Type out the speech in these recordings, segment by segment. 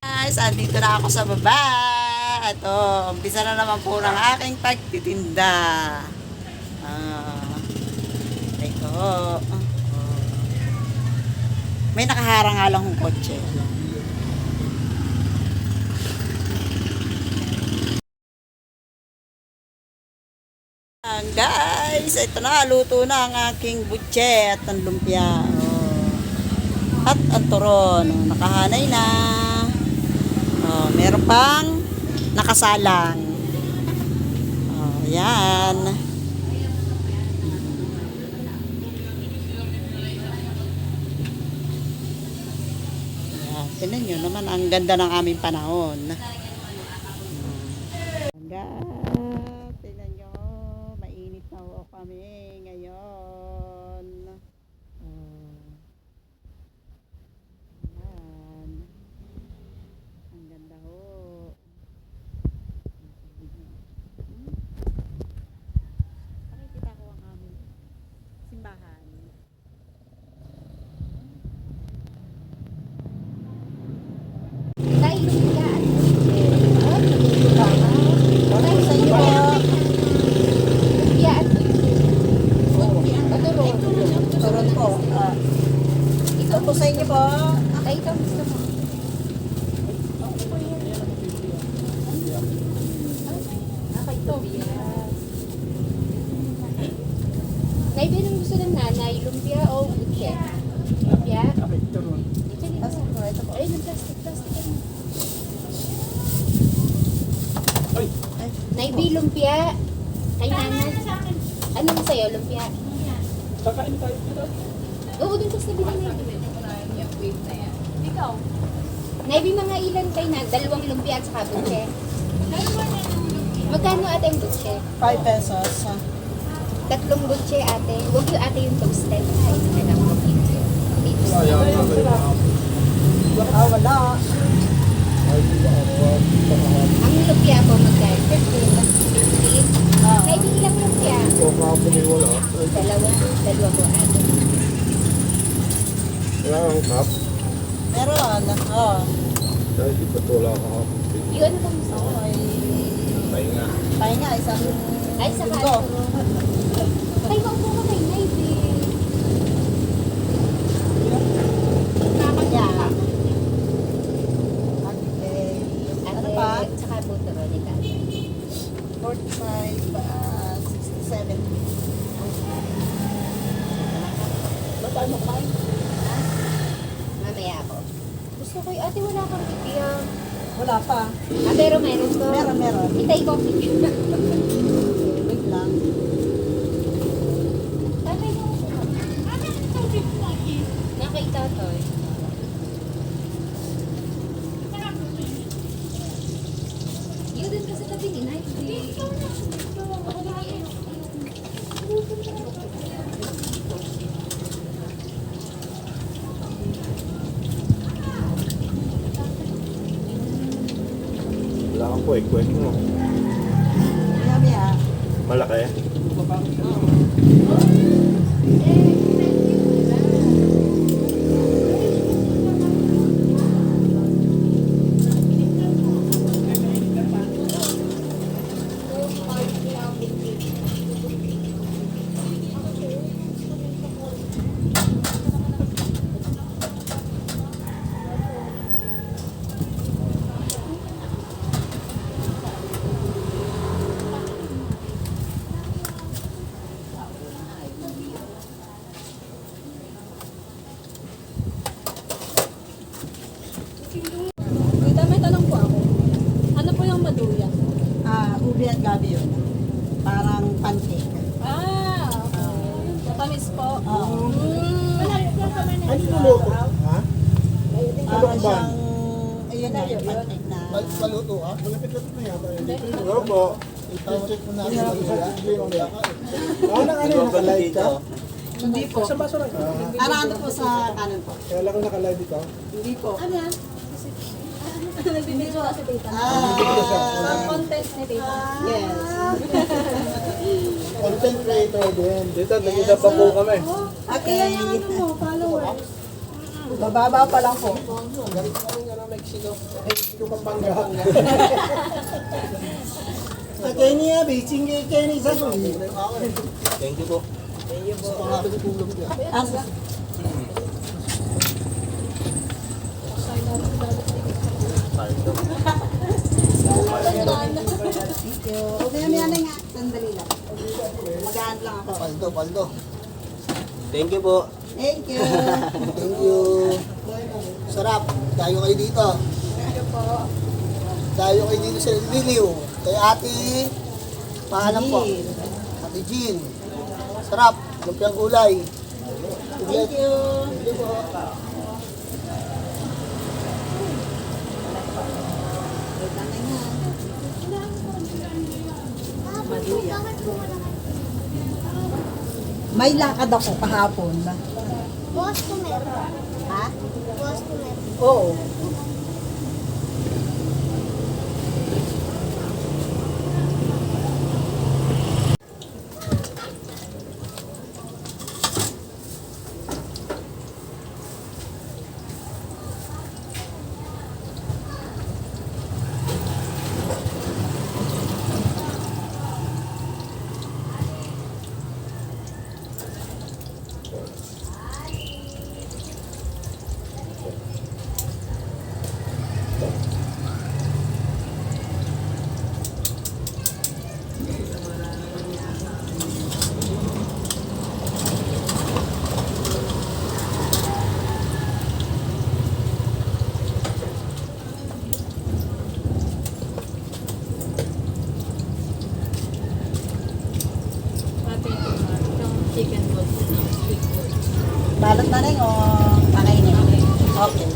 Guys, andito na ako sa baba. Ito, umpisa na naman po ng aking pagtitinda. Ah, ito. Oh. May nakaharang nga lang kotse. Ayan, guys, ito na, luto na ang aking butche at ang lumpia. At ang turon, nakahanay na. Oh, meron pang nakasalang. Oh, yan. Yan, tinan nyo naman, ang ganda ng aming panahon. Ganda. Tingnan nyo, mainit na ho kami ngayon. Oh. Ayan. Ang ganda ho. Pakikita ko ang aming simbahan. Tayo yan. Ano sa inyo po? Yan. Paturo. Turon po. Ah, ito po sa inyo po. Tayo ito gusto mo. Okay, ito. Naibilang gusto ng nanay, lumpia o butche? Lumpia? Ito dito. Ito po, ito po. Ay, ng plastic, plastic. ano. Ay, Naibi, lumpia. Kay nanay. Ano mo sa'yo, lumpia? Kakain tayo dito. Oo, dun sa sabi na Naibi. Ikaw? Naibi mga ilan kay na? Dalawang lumpia at saka butche. Magkano ate ang butche? 5 pesos. Tatlong butche ate. Huwag yung ate yung toasted. Ay, na lang po dito. Dito Ah, wala. Ang lumpia po magkano? 15. Ah. Nay, di ilang lumpia? Dalawa. Dalawa po ano. Meron. Oh. Yung ano bang gusto mo? Pahinga, isang Ay, sa linggo. kanto. Ay, maupo ka kay Nay, babe. Yeah. Okay. Ano pa? Saka buto ro ni tatay. 45, ah, 67. Mamaya ako. Gusto ko yung ate wala kang bibiyang. Wala pa. Ah, pero meron ko. Meron, meron. Itay ko picture. Wait lang. Tatay ko. Nakita to eh. Yun din kasi tabi ni Night. Wala kang kwek, kwek mo. Maya. Malaki. Tita, may tanong po ako. Ano po yung maduya? Ah, ubi at gabi yun. Parang pancake. Ah, okay. Matamis po. Oo. Mm. Ano nuluto? Ha? Parang siyang, Maluto ah. Malapit-lapit na yata. Ano po? Itacheck mo na maluto. Ano ano yung nakalive ka? Hindi po. Sa baso lang. Ano, ano po sa kanan po? Kaya lang nakalive dito. Hindi po. Ano yan? Nagbibidyo ka si Tita. Ah, Sa content ni Tita. yes. Content creator din. Dito, nag-isa pa po kami. Okay. Bababa pa lang po. Okay niya, bitching kay Kenny sa suli. Thank you po. Pangalan ni Pulong niya. Ah, Thank you. Okay, na nga. Sandali lang. Magaan lang ako. Paldo, paldo. Thank you po. Thank you. Thank you. Sarap. Tayo kayo dito. Tayo kayo dito sa Liliw. Kay ate, paalam po. Ate Jean. Sarap. Lumpiang gulay. Thank you. Thank you po. Maduya. May lakad ako kahapon. Customer. Ha? Customer. Oo. Ate, yung chicken boat ng street food. Balot na rin o pakainin? Okay.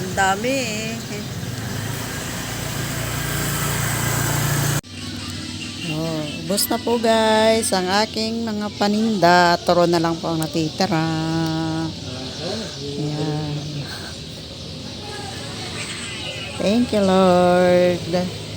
Ang dami eh. Oh, ubos na po guys ang aking mga paninda. Turo na lang po ang natitira. Ayan. Thank you Lord.